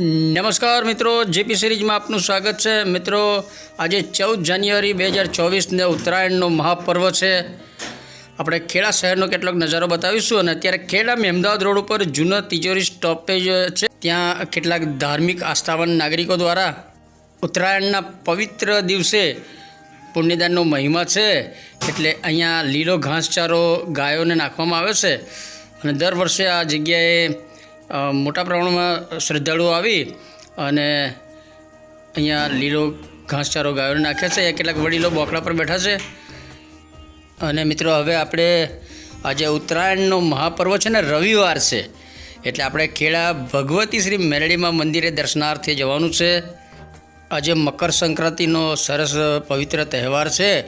નમસ્કાર મિત્રો, જેપી સિરીઝમાં આપનું સ્વાગત છે. મિત્રો, આજે ચૌદ જાન્યુઆરી બે હજાર ચોવીસને ઉત્તરાયણનો મહાપર્વ છે. આપણે ખેડા શહેરનો કેટલોક નજારો બતાવીશું અને અત્યારે ખેડા અમદાવાદ રોડ ઉપર જૂનો તિજોરી સ્ટોપેજ છે. ત્યાં કેટલાક ધાર્મિક આસ્થાવાન નાગરિકો દ્વારા ઉત્તરાયણના પવિત્ર દિવસે પુણ્યદાનનો મહિમા છે. એટલે અહીંયા લીલો ઘાસચારો ગાયોને નાખવામાં આવે છે. અને દર વર્ષે આ જગ્યાએ મોટા પ્રમાણમાં શ્રદ્ધાળુઓ આવી અને અહીંયા લીલો ઘાસચારો ગાયોને નાખે છે. અહીંયા કેટલાક વડીલો બોકડા પર બેઠા છે. અને મિત્રો, હવે આપણે આજે ઉત્તરાયણનો મહાપર્વ છે ને, રવિવાર છે. એટલે આપણે ખેડા ભગવતી શ્રી મેરડીમાં મંદિરે દર્શનાર્થે જવાનું છે. આજે મકર સંક્રાંતિનો સરસ પવિત્ર તહેવાર છે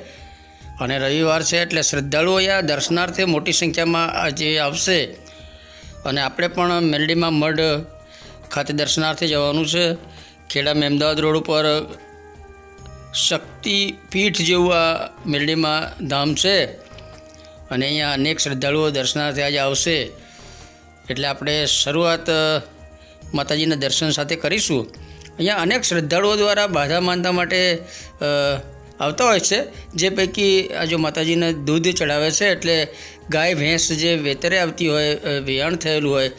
અને રવિવાર છે એટલે શ્રદ્ધાળુઓ અહીંયા દર્શનાર્થે મોટી સંખ્યામાં આજે આવશે. અને આપણે પણ મેલડીમાં મઢ ખાતે દર્શનાર્થે જવાનું છે. ખેડા અમદાવાદ રોડ ઉપર શક્તિપીઠ જેવું આ મેલડીમાં ધામ છે. અને અહીંયા અનેક શ્રદ્ધાળુઓ દર્શનાર્થે આજે આવશે. એટલે આપણે શરૂઆત માતાજીના દર્શન સાથે કરીશું. અહીંયા અનેક શ્રદ્ધાળુઓ દ્વારા બાધા માનતા માટે આવતા હોય છે. જે પૈકી જો માતાજીને દૂધ ચડાવે છે, એટલે ગાય, ભેંસ જે વેતરે આવતી હોય વેયાણ થયેલું હોય,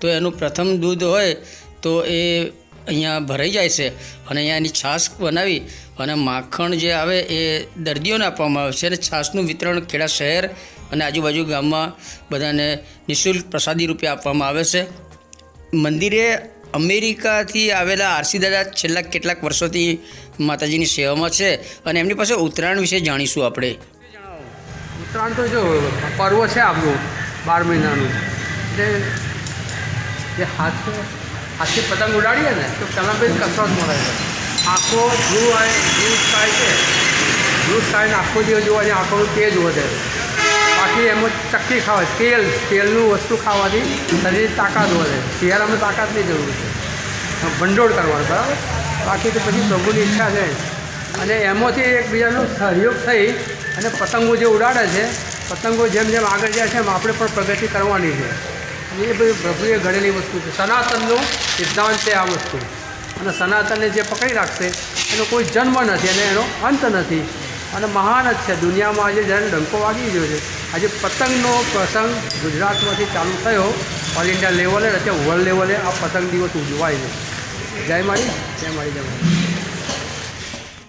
તો એનું પ્રથમ દૂધ હોય, તો એ અહીંયા ભરાઈ જાય છે. અને અહીંયા એની છાશ બનાવી અને માખણ જે આવે એ દર્દીઓને આપવામાં આવે છે. અને છાશનું વિતરણ ખેડા શહેર અને આજુબાજુ ગામમાં બધાને નિઃશુલ્ક પ્રસાદી રૂપે આપવામાં આવે છે. મંદિરે અમેરિકાથી આવેલા આરસી દાદા છેલ્લા કેટલાક વર્ષોથી માતાજીની સેવામાં છે અને એમની પાસે ઉત્તરાયણ વિશે જાણીશું આપણે. ઉત્તરાયણ તો જો, પર્વ છે આપણું, બાર મહિનાનું. એટલે જે હાથ હાથથી પતંગ ઉડાડીએ ને, તો પહેલાં પછી કસરત મળે છે. આખો બ્લુ આવે બ્લુ સ્કાય છે. બ્લુ સ્કાયને આખો દિવસ જોવાની આંખોનું તેજ વધે. બાકી એમાં ચક્કી ખાવા, તેલ, તેલનું વસ્તુ ખાવાથી શરીર તાકાત વધે. શિયાળામાં તાકાતની જરૂર છે. ભંડોળ કરવાનું, બરાબર? બાકી તો પછી પ્રભુની ઈચ્છા છે. અને એમાંથી એકબીજાનો સહયોગ થઈ અને પતંગો જે ઉડાડે છે, પતંગો જેમ જેમ આગળ જાય છે, એમ આપણે પણ પ્રગતિ કરવાની છે. એ બધી પ્રભુએ ઘડેલી વસ્તુ છે. સનાતનનો સિદ્ધાંત છે આ વસ્તુ. અને સનાતનને જે પકડી રાખશે, એનો કોઈ જન્મ નથી અને એનો અંત નથી. અને મહાન જ છે. દુનિયામાં આજે જ્યારે ડંકો વાગી ગયો છે, આજે પતંગનો પ્રસંગ ગુજરાતમાંથી ચાલુ થયો. ઓલ ઇન્ડિયા લેવલે અને વર્લ્ડ લેવલે આ પતંગ દિવસ ઉજવાય છે. જય મારી જય મારી જય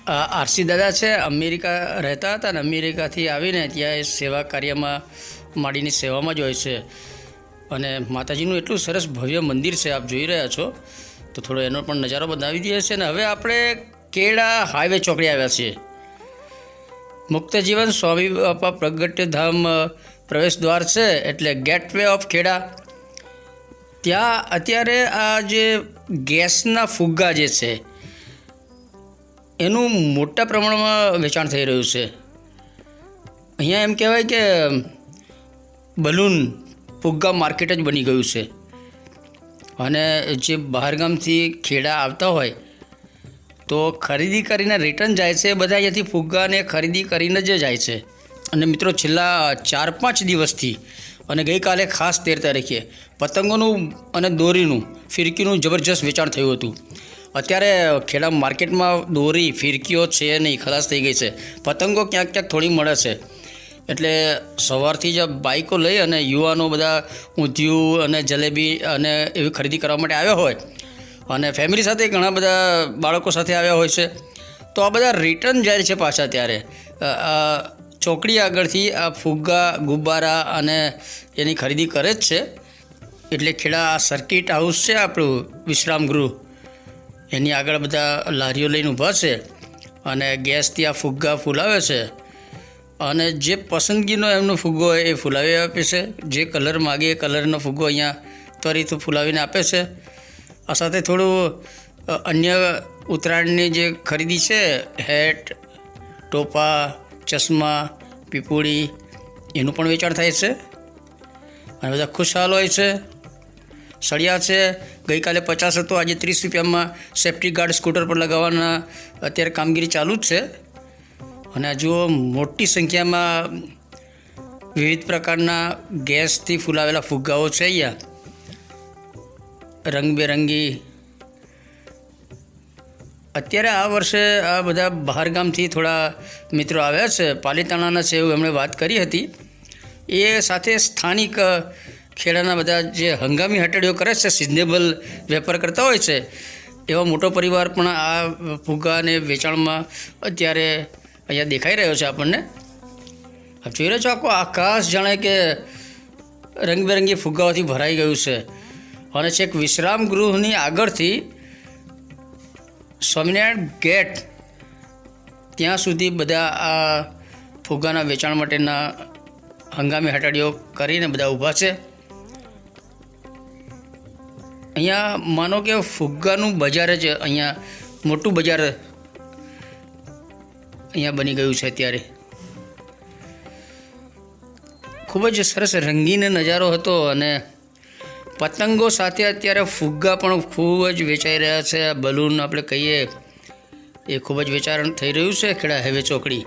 આ આરસી દાદા છે, અમેરિકા રહેતા હતા ને અમેરિકાથી આવીને ત્યાં એ સેવા કાર્યમાં માડીની સેવામાં જ હોય છે. અને માતાજીનું એટલું સરસ ભવ્ય મંદિર છે, આપ જોઈ રહ્યા છો. તો થોડો એનો પણ નજારો બનાવી દઈએ છે અને હવે આપણે કેળા હાઈવે ચોકડી આવ્યા છીએ. મુક્ત જીવન સ્વામી બાપા પ્રગટ્ય ધામ પ્રવેશ દ્વાર છે, એટલે ગેટવે ઓફ ખેડા ત્યાં અત્યારે આ જે ગેસના ફુગ્ગા જે છે, એનું મોટા પ્રમાણમાં વેચાણ થઈ રહ્યું છે. અહીંયા એમ કહેવાય કે બલૂન ફુગ્ગા માર્કેટ જ બની ગયું છે. અને જે બહારગામથી ખેડા આવતા હોય, તો ખરીદી કરીને રિટર્ન જાય છે, બધા અહીંયાથી ફુગ્ગાને ખરીદી કરીને જ જાય છે. અને મિત્રો, છેલ્લા ચાર પાંચ દિવસથી અને ગઈકાલે ખાસ તેર તારીખે પતંગોનું અને દોરીનું, ફિરકીનું જબરજસ્ત વેચાણ થયું હતું. અત્યારે ખેડા માર્કેટમાં દોરી, ફિરકીઓ છે નહીં, ખલાસ થઈ ગઈ છે. પતંગો ક્યાંક ક્યાંક થોડી મળે છે. એટલે સવારથી જ બાઈકો લઈ અને યુવાનો બધા ઊંધિયું અને જલેબી અને એવી ખરીદી કરવા માટે આવ્યા હોય. અને ફેમિલી સાથે ઘણા બધા બાળકો સાથે આવ્યા હોય છે. તો આ બધા રિટર્ન જાય છે પાછા ત્યારે. ચોકડી આગળથી આ ફુગ્ગા, ગુબ્બારા અને એની ખરીદી કરે જ છે. એટલે ખેડા આ સર્કિટ હાઉસ છે આપણું વિશ્રામ ગૃહ. એની આગળ બધા લારીઓ લઈને ઊભા છે અને ગેસથી આ ફુગ્ગા ફૂલાવે છે. અને જે પસંદગીનો એમનો ફુગ્ગો હોય એ ફૂલાવી આપે છે. જે કલર માગે એ કલરનો ફુગ્ગો અહીંયા ત્વરિત ફૂલાવીને આપે છે. આ સાથે થોડું અન્ય ઉત્તરાયણની જે ખરીદી છે, હેટ, ટોપા ચશ્મા, પીપુડી, એનું પણ વેચાણ થાય છે. અને બધા ખુશહાલ હોય છે. સળિયા છે. ગઈકાલે પચાસ હતો, આજે ત્રીસ રૂપિયામાં સેફ્ટી ગાર્ડ સ્કૂટર પર લગાવવાના અત્યારે કામગીરી ચાલુ જ છે. અને જુઓ, મોટી સંખ્યામાં વિવિધ પ્રકારના ગેસથી ફૂલાવેલા ફુગ્ગાઓ છે અહીંયા. રંગબેરંગી અત્યારે આ વર્ષે આ બધા બહારગામથી થોડા મિત્રો આવ્યા છે. પાલીતાણાના છે એવું એમણે વાત કરી હતી. એ સાથે સ્થાનિક ખેડાના બધા જે હંગામી હટડીઓ કરે છે, સિઝનેબલ વેપાર કરતા હોય છે, એવા મોટો પરિવાર પણ આ ફુગ્ગાને વેચાણમાં અત્યારે અહીંયા દેખાઈ રહ્યો છે આપણને. જોઈ રહ્યો છો, આખો આકાશ જાણે કે રંગબેરંગી ફુગ્ગાઓથી ભરાઈ ગયું છે. અને છેક વિશ્રામ ગૃહની આગળથી સ્વામિનારાયણ ગેટ, ત્યાં સુધી બધા આ ફુગ્ગાના વેચાણ માટેના હંગામી હટાડીઓ કરીને બધા ઊભા છે. અહીંયા માનો કે ફુગ્ગાનું બજાર જ અહીંયા મોટું બજાર અહીંયા બની ગયું છે અત્યારે. ખૂબ જ સરસ રંગીન નજારો હતો અને પતંગો સાથે અત્યારે ફુગ્ગા પણ ખૂબ જ વેચાઈ રહ્યા છે. આ બલૂન આપણે કહીએ એ ખૂબ જ વેચારણ થઈ રહ્યું છે ખેડા હેવે ચોકડી.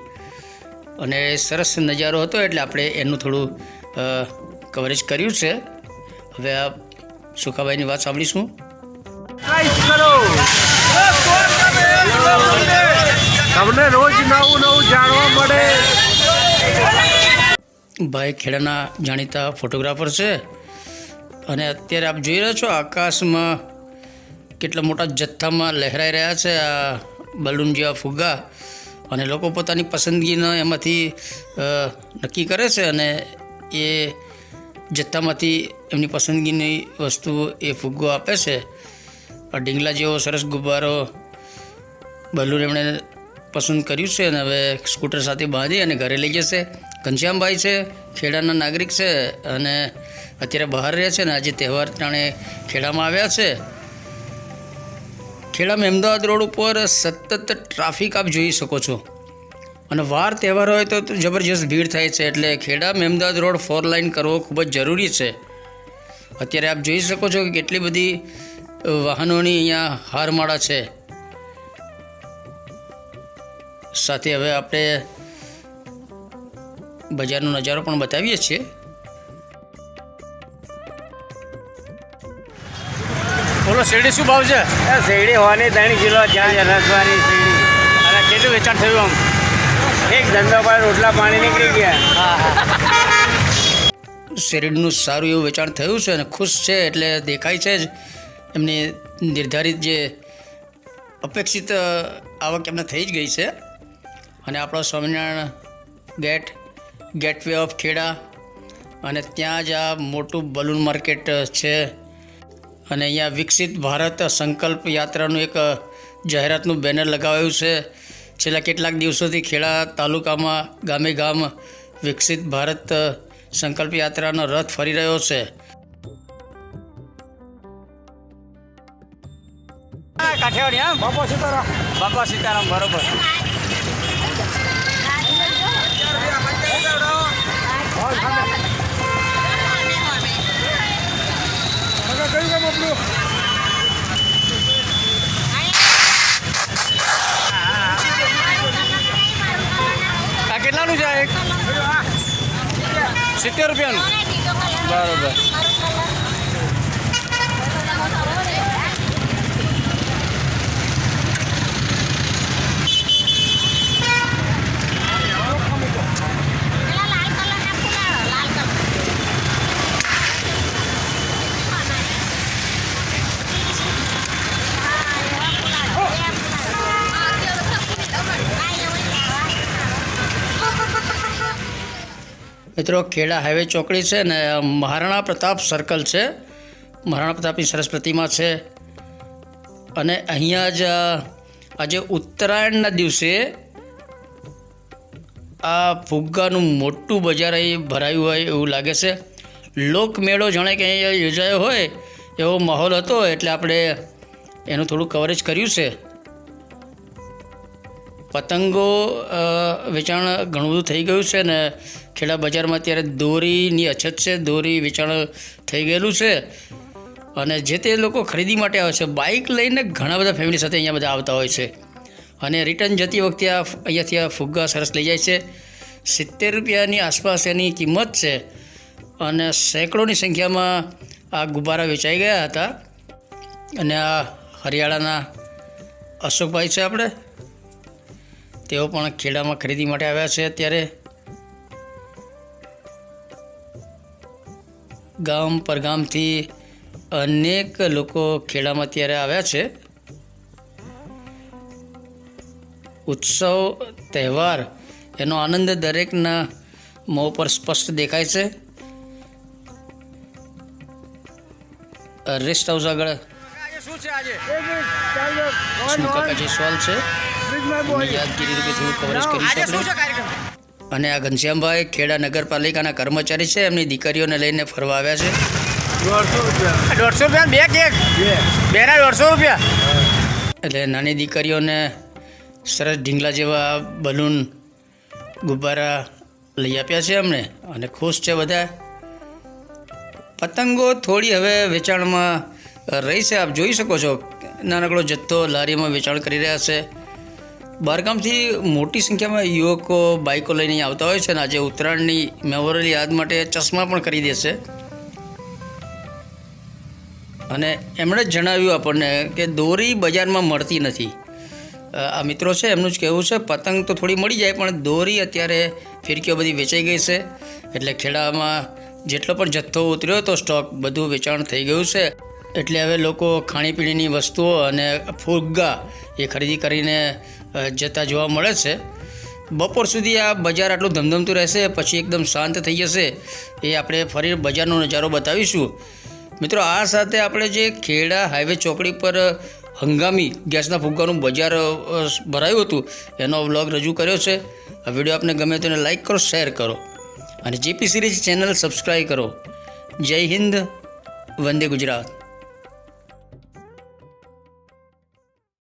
અને સરસ નજારો હતો એટલે આપણે એનું થોડું કવરેજ કર્યું છે. હવે આ સુખાભાઈની વાત સાંભળીશું. તમને રોજ નવું નવું જાણવા મળે. ભાઈ ખેડાના જાણીતા ફોટોગ્રાફર છે. અને અત્યારે આપ જોઈ રહ્યા છો, આકાશમાં કેટલા મોટા જથ્થામાં લહેરાઈ રહ્યા છે આ બલૂન જેવા ફુગ્ગા. અને લોકો પોતાની પસંદગીનો એમાંથી નક્કી કરે છે અને એ જથ્થામાંથી એમની પસંદગીની વસ્તુ એ ફુગ્ગો આપે છે. આ ઢીંગલા જેવો સરસ ગુબ્બારો બલૂન એમણે પસંદ કર્યું છે અને હવે સ્કૂટર સાથે બાંધી અને ઘરે લઈ જશે. ઘનશ્યામભાઈ છે, ખેડાના નાગરિક છે અને અત્યારે બહાર રહે છે ને આજે તહેવાર ટાણે ખેડામાં આવ્યા છે. ખેડામાં અમદાવાદ રોડ ઉપર સતત ટ્રાફિક આપ જોઈ શકો છો. અને વાર તહેવાર હોય તો જબરજસ્ત ભીડ થાય છે એટલે Kheda Ahmedabad road four line કરવો ખૂબ જ જરૂરી છે. અત્યારે આપ જોઈ શકો છો કે કેટલી બધી વાહનોની અહીંયા હારમાળા છે. સાથે હવે આપણે બજારનો નજારો પણ બતાવીએ છીએ. બોલો શેરડી શું ભાવ છે? એ શેરડી હોવાની ત્રણ કિલો ચાર રસવાની શેરડી. અને કેટલું વેચાણ થયું આમ? એક ધંધો પર રોટલા પાણી નીકળી ગયા. શેરડીનું સારું એવું વેચાણ થયું છે અને ખુશ છે એટલે દેખાય છે જ. એમની નિર્ધારિત જે અપેક્ષિત આવક એમને થઈ જ ગઈ છે. અને આપણો Swaminarayan gate gateway of Kheda અને ત્યાં જ આ મોટું બલૂન માર્કેટ છે. અને અહીંયા વિકસિત ભારત સંકલ્પ યાત્રાનું એક જાહેરાતનું બેનર લગાવાયું છે. છેલ્લા કેટલાક દિવસોથી ખેડા તાલુકામાં ગામે ગામ વિકસિત ભારત સંકલ્પ યાત્રાનો રથ ફરી રહ્યો છે. કાઠિયાવાડી હા બાપા સીતારામ. બાપા સીતારામ બરોબર. આ કેટલાનું છે એક? સિત્તેર રૂપિયાનું. બરોબર. મિત્રો, ખેડા હાઈવે ચોકડી છે ને મહારાણા પ્રતાપ સર્કલ છે. મહારાણા પ્રતાપની સરસ પ્રતિમા છે. અને અહીંયા જ આજે ઉત્તરાયણના દિવસે આ ફુગ્ગાનું મોટું બજાર અહીં ભરાયું હોય એવું લાગે છે. લોકમેળો જાણે કે અહીંયા યોજાયો હોય એવો માહોલ હતો, એટલે આપણે એનું થોડું કવરેજ કર્યું છે. પતંગો વેચાણ ઘણું બધું થઈ ગયું છે ને ખેડા બજારમાં અત્યારે દોરીની અછત છે, દોરી વેચાણ થઈ ગયેલું છે. અને જે તે લોકો ખરીદી માટે આવે છે, બાઇક લઈને ઘણા બધા ફેમિલી સાથે અહીંયા બધા આવતા હોય છે. અને રિટર્ન જતી વખતે આ અહીંયાથી આ ફુગ્ગા સરસ લઈ જાય છે. સિત્તેર રૂપિયાની આસપાસ એની કિંમત છે. અને સેંકડોની સંખ્યામાં આ ગુબ્બારા વેચાઈ ગયા હતા. અને આ હરિયાળાના અશોકભાઈ છે આપણે. તેઓ પણ ખેડામાં ખરીદી માટે આવ્યા છે અત્યારે. ગામ પરગામથી અનેક લોકો ખેડામાં અત્યારે આવ્યા છે. ઉત્સવ તહેવાર એનો આનંદ દરેકના મોં પર સ્પષ્ટ દેખાય છે. રેસ્ટ હાઉસ આગળ. શું છે આજે? અને આ ઘનશ્યામભાઈ ખેડા નગરપાલિકાના કર્મચારી છે એમની દીકરીઓને લઈને ફરવા આવ્યા છે. દોઢસો રૂપિયા. દોઢસો રૂપિયા બે કેક? બે. ના દોઢસો રૂપિયા? એટલે નાની દીકરીઓને સરસ ઢીંગલા જેવા બલૂન ગુબ્બારા લઈ આપ્યા છે અમને અને ખુશ છે બધા. પતંગો થોડી હવે વેચાણમાં રહી છે આપ જોઈ શકો છો. નાનકડો જથ્થો લારીમાં વેચાણ કરી રહ્યા છે. બહારગામથી મોટી સંખ્યામાં યુવકો બાઇકો લઈને આવતા હોય છે અને આજે ઉત્તરાયણની મેમોરિયલ યાદ માટે ચશ્મા પણ કરી દેશે અને એમણે જ જણાવ્યું આપણને કે દોરી બજારમાં મળતી નથી. આ મિત્રો છે, એમનું જ કહેવું છે, પતંગ તો થોડી મળી જાય, પણ દોરી અત્યારે ફિરકીઓ બધી વેચાઈ ગઈ છે. એટલે ખેડામાં જેટલો પણ જથ્થો ઉતર્યો હતો સ્ટોક બધું વેચાણ થઈ ગયું છે. એટલે હવે લોકો ખાણીપીણીની વસ્તુઓ અને ફુગ્ગા એ ખરીદી કરીને જતા જોવા મળે છે. બપોર સુધી આ બજાર આટલું ધમધમતું રહેશે, પછી એકદમ શાંત થઈ જશે, એ આપણે ફરી બજારનો નજારો બતાવીશું. મિત્રો, આ સાથે આપણે જે ખેડા હાઈવે ચોકડી પર હંગામી ગેસના ફુગ્ગાનું બજાર ભરાયું હતું, એનો વ્લોગ રજૂ કર્યો છે. આ વીડિયો આપને ગમે તો એને લાઈક કરો, શેર કરો. અને જેપી સિરીઝ ચેનલ સબસ્ક્રાઈબ કરો. જય હિન્દ, વંદે ગુજરાત.